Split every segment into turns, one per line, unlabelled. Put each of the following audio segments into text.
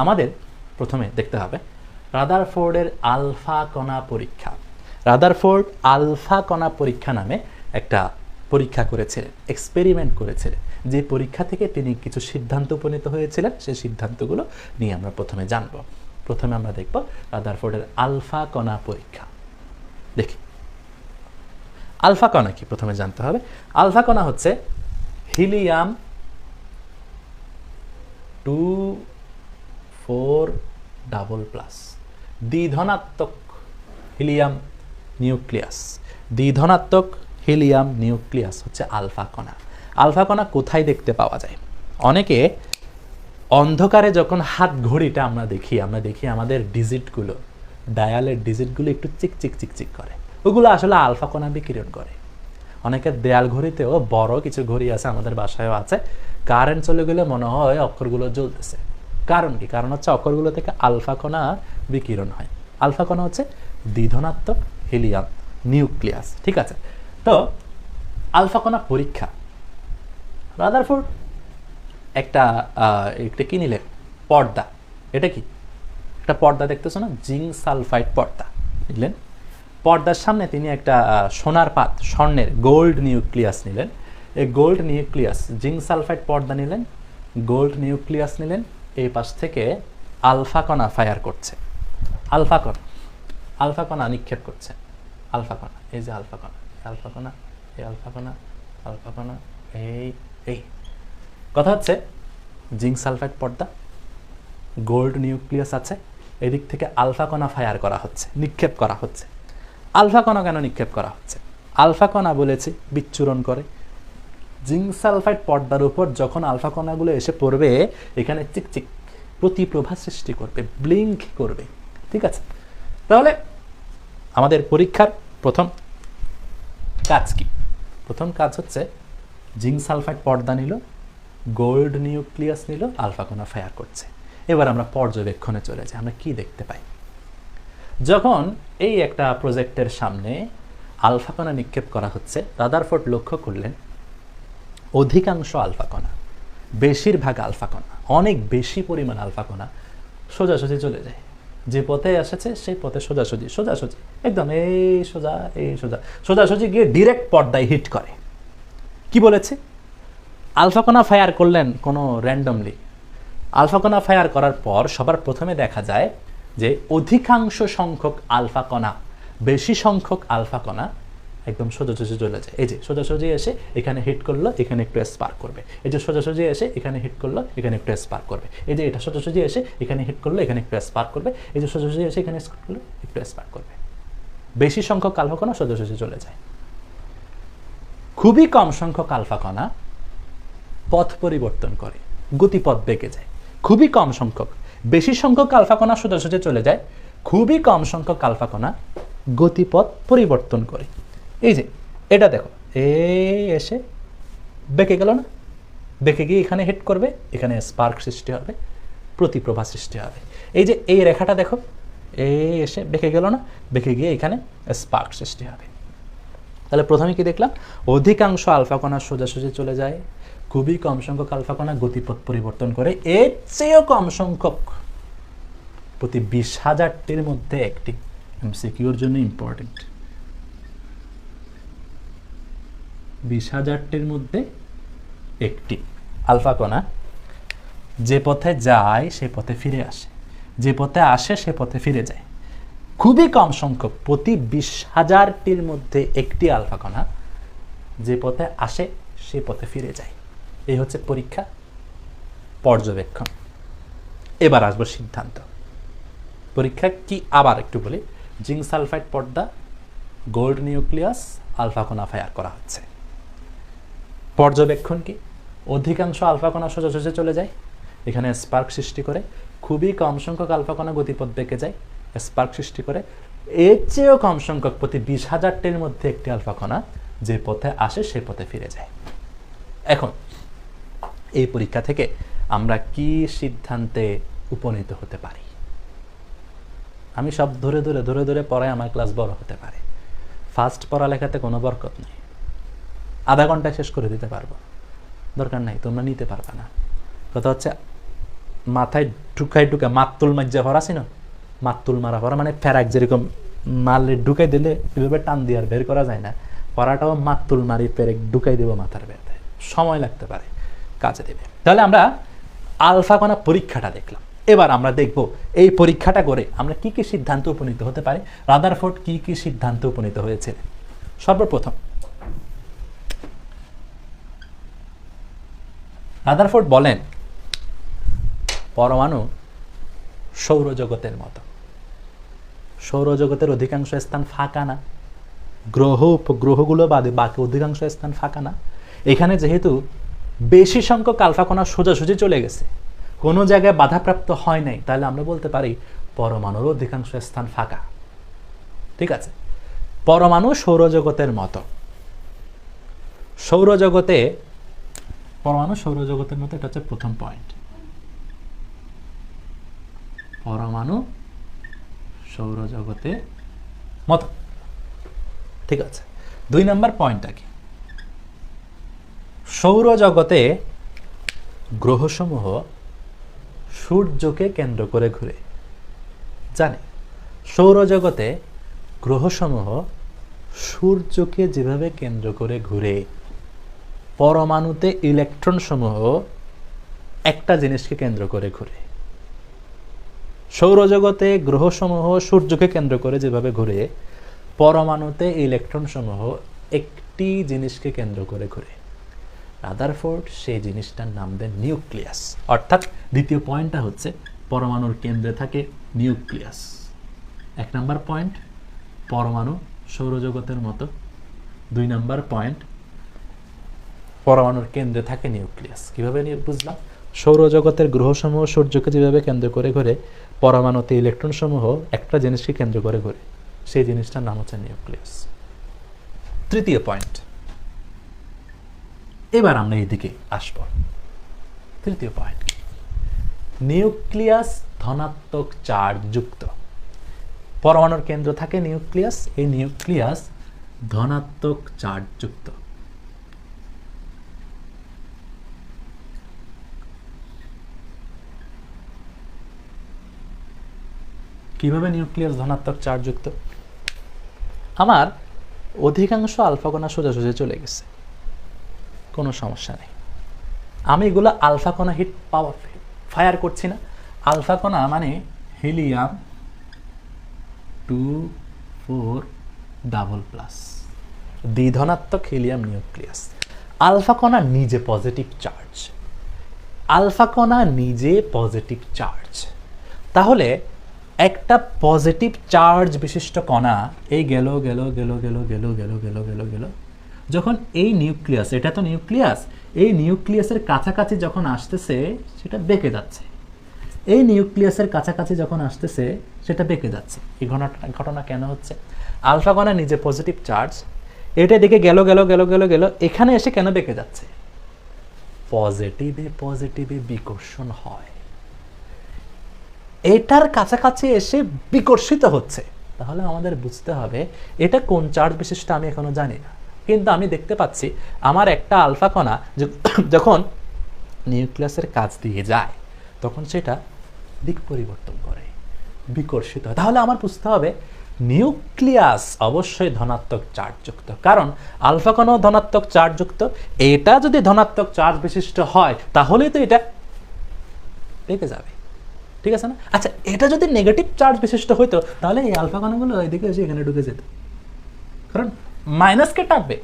আমাদের প্রথমে দেখতে হবে রাদারফোর্ডের আলফা কণা পরীক্ষা। রাদারফোর্ড আলফা কণা পরীক্ষা নামে একটা পরীক্ষা করেছিলেন এক্সপেরিমেন্ট করেছিলেন। যে পরীক্ষা থেকে তিনি কিছু সিদ্ধান্ত উপনীত হয়েছিলেন, সেই সিদ্ধান্তগুলো নিয়ে আমরা প্রথমে জানব। প্রথমে আমরা দেখব রাদারফোর্ডের আলফা কণা পরীক্ষা। দেখি। আলফা কণা কি? প্রথমে জানতে হবে। আলফা কণা হচ্ছে helium two four double plus. দ্বিধনাত্মক helium nucleus. দ্বিধনাত্মক হিলিয়াম নিউক্লিয়াস হচ্ছে আলফা কণা। আলফা কণা কোথায় দেখতে পাওয়া যায়? অনেকে অন্ধকারে যখন হাত ঘড়িটা আমরা দেখি আমরা দেখি আমাদের ডিজিটগুলো, ডায়ালের ডিজিটগুলো একটু চিক চিক চিক চিক করে। ওগুলো আসলে আলফা কণা বিকিরণ করে। অনেকের দেয়াল ঘড়িতেও বড় কিছু ঘড়ি আছে আমাদের বাসায়ও আছে। কারেন্ট চলে গেলে মনে হয় অক্ষরগুলো জ্বলতেছে। কারণ কি? কারণ হচ্ছে অক্ষরগুলো থেকে আলফা কণা বিকিরণ হয়। আলফা কণা হচ্ছে দ্বিধনাত্মক হিলিয়াম, নিউক্লিয়াস, ঠিক আছে? তো আলফা কণা পরীক্ষা। রাদারফোর্ড একটা একটা কি নিলেন পর্দা। এটা কি? একটা পর্দা দেখতেছো না? জিঙ্ক সালফাইড পর্দা। বুঝলেন? পর্দার সামনে তিনি একটা সোনার পাত, স্বর্ণের গোল্ড নিউক্লিয়াস নিলেন। এই গোল্ড নিউক্লিয়াস, জিঙ্ক সালফাইড পর্দা নিলেন, গোল্ড নিউক্লিয়াস নিলেন এই পাশ থেকে আলফা কণা ফায়ার করছে। আলফা কণা আলফা কণা নিক্ষেপ করছে। আলফা কণা, এই যে আলফা কণা আলফা কণা, এই আলফা কণা আলফা কণা, এই এই। কথা হচ্ছে, জিঙ্ক সালফাইড পর্দা, গোল্ড নিউক্লিয়াস আছে, এদিক থেকে আলফা কণা ফায়ার করা হচ্ছে, নিক্ষেপ করা হচ্ছে। আলফা কণা কেন নিক্ষেপ করা হচ্ছে? আলফা কণা বলেছি বিচ্ছুরণ করে জিঙ্ক সালফাইড পর্দার উপর যখন আলফা কণাগুলো এসে পড়বে, এখানে চিকচিক প্রতিপ্রভা সৃষ্টি করবে, ব্লিঙ্ক করবে। ঠিক আছে? তাহলে আমাদের পরীক্ষার প্রথম কাজ কি? প্রথম কাজ হচ্ছে জিঙ্ক সালফাইড পর্দা নিল, গোল্ড নিউক্লিয়াস নিল, আলফা কণা ফায়ার করছে। এবার আমরা পর্যবেক্ষণে চলে যাই, আমরা কি দেখতে পাই? যখন এই একটা প্রজেক্টের সামনে আলফা কণা নিক্ষেপ করা হচ্ছে, রাদারফোর্ড লক্ষ্য করলেন অধিকাংশ আলফা কণা, বেশিরভাগ আলফা কণা, অনেক বেশি পরিমাণ আলফা কণা সোজাসুজি চলে যায়। যে পথে এসেছে, সেই পথে সোজাসুজি সোজাসুজি, একদম এই সোজা এই সোজা, সোজাসুজি গিয়ে ডিরেক্ট পর্দায় হিট করে। কি বলেছে? আলফাকোনা ফায়ার করলেন কোনো র্যান্ডমলি আলফাকোনা ফায়ার করার পর সবার প্রথমে দেখা যায় যে অধিকাংশ সংখ্যক আলফা কণা, বেশি সংখ্যক আলফা কণা একদম সোজাসুজি চলে যায়। এই যে সোজাসুজি এসে এখানে হিট করল, এখানে একটু স্পার্ক করবে। এই যে সোজাসুজি এসে এখানে হিট করল, এখানে একটু স্পার্ক করবে। এই যে এটা সোজাসুজি এসে এখানে হিট করল, এখানে একটু স্পার্ক করবে। এই যে সোজাসুজি এসে এখানে করল, একটু স্পার্ক করবে। বেশি সংখ্যক আলফা কণা সোজাসুজি চলে যায়। খুবই কম সংখ্যক আলফা কণা পথ পরিবর্তন করে, গতিপথ বেঁকে যায়। খুবই কম সংখ্যক, বেশি সংখ্যক আলফা কণা সোজাসুজি চলে যায়। খুবই কম সংখ্যক আলফা কণা গতিপথ পরিবর্তন করে। এই যে, এটা দেখো। এই এসে বেঁকে গেল না? বেঁকে গিয়ে এখানে হিট করবে, এখানে স্পার্ক সৃষ্টি হবে, প্রতিপ্রভা সৃষ্টি হবে। এই যে, এই রেখাটা দেখো, এই এসে বেঁকে গেল না? বেঁকে গিয়ে এখানে স্পার্ক সৃষ্টি হবে। তাহলে প্রথমে কি দেখলাম? অধিকাংশ আলফা কণা সোজাসুজি চলে যায়। খুবই কম সংখ্যক আলফা কণা গতিপথ পরিবর্তন করে। এর চেয়েও কম সংখ্যক প্রতি বিশ হাজারটির মধ্যে একটি। এমসিকিউর জন্য ইম্পর্টেন্ট বিশ হাজারটির মধ্যে একটি। আলফা কণা যে পথে যায় সে পথে ফিরে আসে। যে পথে আসে সে পথে ফিরে যায়। খুবই কম সংখ্যক, প্রতি বিশ হাজারটির মধ্যে একটি আলফা কণা যে পথে আসে সে পথে ফিরে যায়। এই হচ্ছে পরীক্ষা, পর্যবেক্ষণ। এবার আসব সিদ্ধান্ত। পরীক্ষা কি আবার একটু বলি। জিঙ্ক সালফাইড পর্দা, গোল্ড নিউক্লিয়াস, আলফা কণা ফায়ার করা হচ্ছে। পর্যবেক্ষণ কি? অধিকাংশ আলফা কণা সোজাসুজি চলে যায়। এখানে স্পার্ক সৃষ্টি করে খুবই কম সংখ্যক আলফা কণা গতিপথ বেঁকে যায়। স্পার্ক সৃষ্টি করে এর চেয়েও কম সংখ্যক প্রতি বিশ হাজারটির মধ্যে একটি আলফা কণা যে পথে আসে সে পথে ফিরে যায়। এখন, এই পরীক্ষা থেকে আমরা কি সিদ্ধান্তে উপনীত হতে পারি? আমি সব ধরে ধরে ধরে ধরে পড়ায় আমার ক্লাস বড় হতে পারে। ফার্স্ট পড়ালেখাতে কোনো বরকত নেই। আধা ঘন্টায় শেষ করে দিতে পারব। দরকার নাই, তোমরা নিতে পারবে না। কথা হচ্ছে, মাথায় ঢুকাই ঢুকাই মাতুল মাজ্জা ভরা ছিল মাতুল মারা ভরা মানে ফেরাক যেরকম মালে ঢুকাই দিলে এভাবে টান দিয়ে আর বের করা যায় না। পরাটাও মাতুল মারি পেরেক ঢুকাই দেবো মাথার ভেতরে সময় লাগতে পারে, কাজে দেবে। তাহলে আমরা আলফা পরীক্ষাটা দেখলাম। এবার আমরা দেখব এই পরীক্ষাটা করে আমরা কি কি সিদ্ধান্ত উপনীত হতে পারি। রাদারফোর্ড কি কি সিদ্ধান্ত উপনীত হয়েছে? সর্বপ্রথম রাদারফোর্ড বলেন, পরমাণু সৌরজগতের মতো। সৌরজগতের অধিকাংশ স্থান ফাঁকা না। গ্রহ উপগ্রহগুলো বাদে, বাকি অধিকাংশ স্থান ফাঁকা না। এখানে যেহেতু বেশি সংখ্যক আলফা কণা সোজাসুজি চলে গেছে, কোনো জায়গায় বাধাপ্রাপ্ত হয় নাই, তাহলে আমরা বলতে পারি পরমাণুর অধিকাংশ স্থান ফাঁকা। ঠিক আছে? পরমাণু সৌরজগতের মতো। সৌরজগতে পরমাণু সৌরজগতের মতো এটা হচ্ছে প্রথম পয়েন্ট পরমাণু সৌরজগতে মত। ঠিক আছে। দুই নম্বর পয়েন্টটা কি সৌরজগতে গ্রহসমূহ সূর্যকে কেন্দ্র করে ঘুরে। জানে? সৌরজগতে গ্রহসমূহ সূর্যকে যেভাবে কেন্দ্র করে ঘুরে পরমাণুতে ইলেকট্রন সমূহ একটা জিনিসকে কেন্দ্র করে ঘুরে। সৌরজগতে গ্রহসমূহ সূর্যকে কেন্দ্র করে যেভাবে ঘুরে, পরমাণুতে ইলেকট্রন সমূহ একটি জিনিসকে কেন্দ্র করে ঘুরে। রাদারফোর্ড সেই জিনিসটার নাম দেন নিউক্লিয়াস। অর্থাৎ দ্বিতীয় পয়েন্টটা হচ্ছে পরমাণুর কেন্দ্রে থাকে নিউক্লিয়াস। এক নাম্বার পয়েন্ট, পরমাণু সৌরজগতের মতো। দুই নাম্বার পয়েন্ট পরমাণুর কেন্দ্রে থাকে নিউক্লিয়াস। কীভাবে বুঝলাম? সৌরজগতের গ্রহসমূহ সূর্যকে যেভাবে কেন্দ্র করে ঘুরে, পরমাণুতে ইলেকট্রন সমূহ একটা জিনিসকে কেন্দ্র করে ঘুরে। সেই জিনিসটার নাম হচ্ছে নিউক্লিয়াস। তৃতীয় পয়েন্ট। এবার আমরা এইদিকে আসব। তৃতীয় পয়েন্ট। নিউক্লিয়াস ধনাত্মক চার্জ যুক্ত। পরমাণুর কেন্দ্র থাকে নিউক্লিয়াস, এই নিউক্লিয়াস ধনাত্মক চার্জ যুক্ত। কীভাবে নিউক্লিয়াস ধনাত্মক চার্জ যুক্ত? আমার অধিকাংশ আলফা কণা সোজাসুজি চলে গেছে। কোনো সমস্যা নেই। আমি এগুলো আলফা কণা হিট পাওয়া ফায়ার করছি না। আলফা কণা মানে helium two four double plus. দ্বিধনাত্মক helium nucleus. Alpha কণা নিজে পজিটিভ চার্জ আলফা কণা নিজে পজিটিভ চার্জ তাহলে একটা পজিটিভ চার্জ বিশিষ্ট কণা এই গেল গেল গেল গেল গেল গেল গেল গেল গেল যখন এই নিউক্লিয়াস এটা তো নিউক্লিয়াস এই নিউক্লিয়াসের কাছাকাছি যখন আসতেছে সেটা বেঁকে যাচ্ছে এই নিউক্লিয়াসের কাছাকাছি যখন আসতেছে সেটা বেঁকে যাচ্ছে এই ঘটনা ঘটনা কেন হচ্ছে আলফা কণা নিজে পজিটিভ চার্জ এটা দেখে গেল গেল গেল গেল গেল এখানে এসে কেন বেঁকে যাচ্ছে পজিটিভে পজিটিভে বিকর্ষণ হয় এটার কাছাকাছি এসে বিকর্ষিত হচ্ছে। তাহলে আমাদের বুঝতে হবে, এটা কোন চার্জ বিশিষ্ট আমি এখনও জানি না। কিন্তু আমি দেখতে পাচ্ছি, আমার একটা আলফা কণা যখন নিউক্লিয়াসের কাজ দিয়ে যায়, তখন সেটা দিক পরিবর্তন করে বিকর্ষিত হয়। তাহলে আমার বুঝতে হবে, নিউক্লিয়াস অবশ্যই ধনাত্মক চার্জযুক্ত। কারণ আলফা কণাও ধনাত্মক চার্জযুক্ত, এটা যদি ধনাত্মক চার্জ বিশিষ্ট হয়, তাহলেই তো এটা পেকে যাবে। ঠিক আছে না? আচ্ছা এটা যদি নেগেটিভ চার্জ বিশিষ্ট হইতো, তাহলে এই আলফা কণাগুলো এদিকে এসে এখানে ঢুকে যেত। কারণ মাইনাসকে টানবে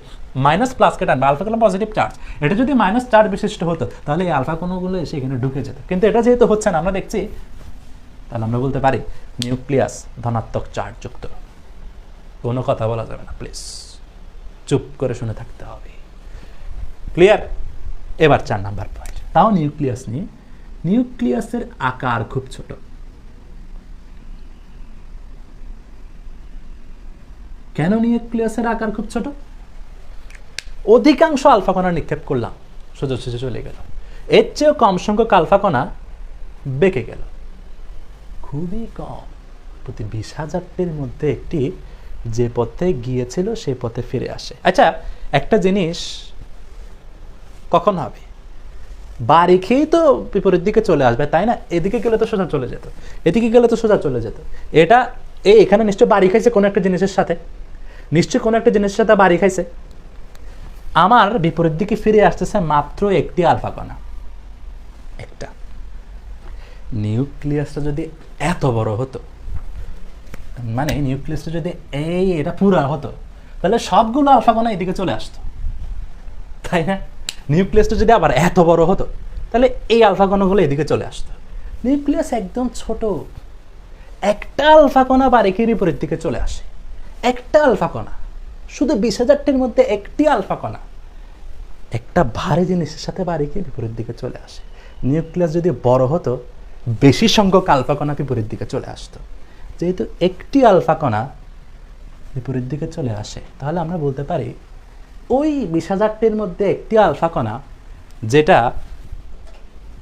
মাইনাস প্লাসকে টানবে আলফা কণা পজিটিভ চার্জ এটা যদি মাইনাস চার্জ বিশিষ্ট হতো, তাহলে এই আলফা কণাগুলো এসে এখানে ঢুকে যেত। কিন্তু এটা যেহেতু হচ্ছে না, আমরা দেখছি, তাহলে আমরা বলতে পারি নিউক্লিয়াস ধনাত্মক চার্জ যুক্ত। কোনো কথা বলা যাবে না প্লিজ চুপ করে শুনে থাকতে হবে। ক্লিয়ার এবার চার নাম্বার পয়েন্ট তাও নিউক্লিয়াস নিয়ে নিউক্লিয়াসের আকার খুব ছোট। কেন নিউক্লিয়াসের আকার খুব ছোট? অধিকাংশ আলফা কণা নিক্ষেপ করলাম। সোজা সোজা চলে গেল। এর চেয়েও কম সংখ্যক আলফা কণা বেঁকে গেল। খুবই কম। প্রতি বিশ হাজারটির মধ্যে একটি যে পথে গিয়েছিল সে পথে ফিরে আসে। আচ্ছা একটা জিনিস কখন হবে? বাড়ি খেয়েই তো বিপরীত দিকে চলে আসবে, তাই না? এদিকে গেলে তো সোজা চলে যেত, এদিকে গেলে তো সোজা চলে যেত। এটা এই এখানে নিশ্চয় বাড়ি খাইছে কোনো একটা জিনিসের সাথে। নিশ্চয়ই কোনো একটা জিনিসের সাথে বাড়ি খাইছে। আমার বিপরীত দিকে ফিরে আসতেছে মাত্র একটি আলফা কণা। একটা। নিউক্লিয়াসটা যদি এত বড় হতো মানে নিউক্লিয়াসটা যদি এই, এটা পুরা হতো, তাহলে সবগুলো আলফা কণা এদিকে চলে আসতো। তাই না? নিউক্লিয়াসটা যদি আবার এত বড় হতো, তাহলে এই আলফা কণাগুলো এদিকে চলে আসতো। নিউক্লিয়াস একদম ছোট। একটা আলফা কণা বারিকের বিপরীত দিকে চলে আসে। একটা আলফা কণা। শুধু বিশ হাজারটির মধ্যে একটি আলফা কণা। একটা ভারী জিনিসের সাথে বারিকে বিপরীত দিকে চলে আসে। নিউক্লিয়াস যদি বড় হতো, বেশি সংখ্যক আলফা কণা বিপরীত দিকে চলে আসতো। যেহেতু একটি আলফা কণা বিপরীত দিকে চলে আসে, তাহলে আমরা বলতে পারি ওই বিশ হাজারটির মধ্যে একটি আলফা কণা যেটা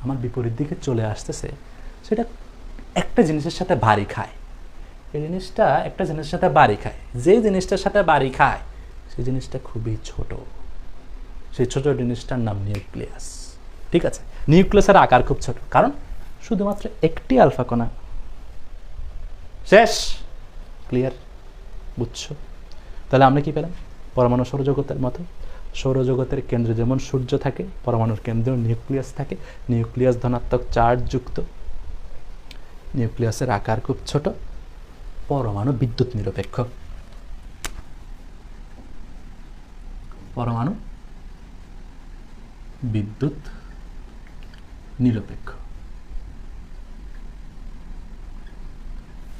আমার বিপরীত দিকে চলে আসতেছে, সেটা একটা জিনিসের সাথে বাড়ি খায়। এই জিনিসটা একটা জিনিসের সাথে বাড়ি খায়। যে জিনিসটার সাথে বাড়ি খায়, সেই জিনিসটা খুবই ছোট। সেই ছোট জিনিসটার নাম নিউক্লিয়াস। ঠিক আছে? নিউক্লিয়াসের আকার খুব ছোট। কারণ শুধুমাত্র একটি আলফা কণা শেষ? ক্লিয়ার? বুঝছ? তাহলে আমরা কি পেলাম? পরমাণু সৌরজগতের মতো। সৌরজগতের কেন্দ্রে যেমন সূর্য থাকে, পরমাণুর কেন্দ্রেও নিউক্লিয়াস থাকে। নিউক্লিয়াস ধনাত্মক চার্জ যুক্ত। নিউক্লিয়াসের আকার খুব ছোট। পরমাণু বিদ্যুৎ নিরপেক্ষ। পরমাণু বিদ্যুৎ নিরপেক্ষ।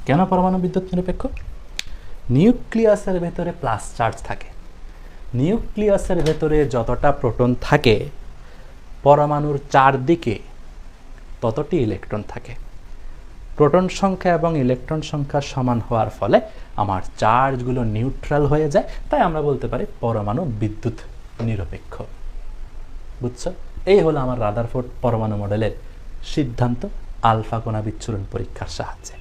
কেন পরমাণু বিদ্যুৎ নিরপেক্ষ? নিউক্লিয়াসের ভেতরে প্লাস চার্জ থাকে। নিউক্লিয়াসের ভেতরে যতটা প্রোটন থাকে, পরমাণুর চারদিকে ততটি ইলেকট্রন থাকে। প্রোটন সংখ্যা এবং ইলেকট্রন সংখ্যা সমান হওয়ার ফলে আমার চার্জগুলো নিউট্রাল হয়ে যায়, তাই আমরা বলতে পারি পরমাণু বিদ্যুৎ নিরপেক্ষ। বুঝছ? এই হলো আমার রাদারফোর্ড পরমাণু মডেলের সিদ্ধান্ত, আলফা কোনা বিচ্ছুরণ পরীক্ষার সাহায্যে।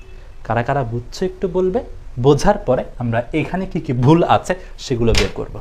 কারা কারা বুঝছ একটু বলবে? বোঝার পরে আমরা এখানে কি কি ভুল আছে সেগুলো বের করব।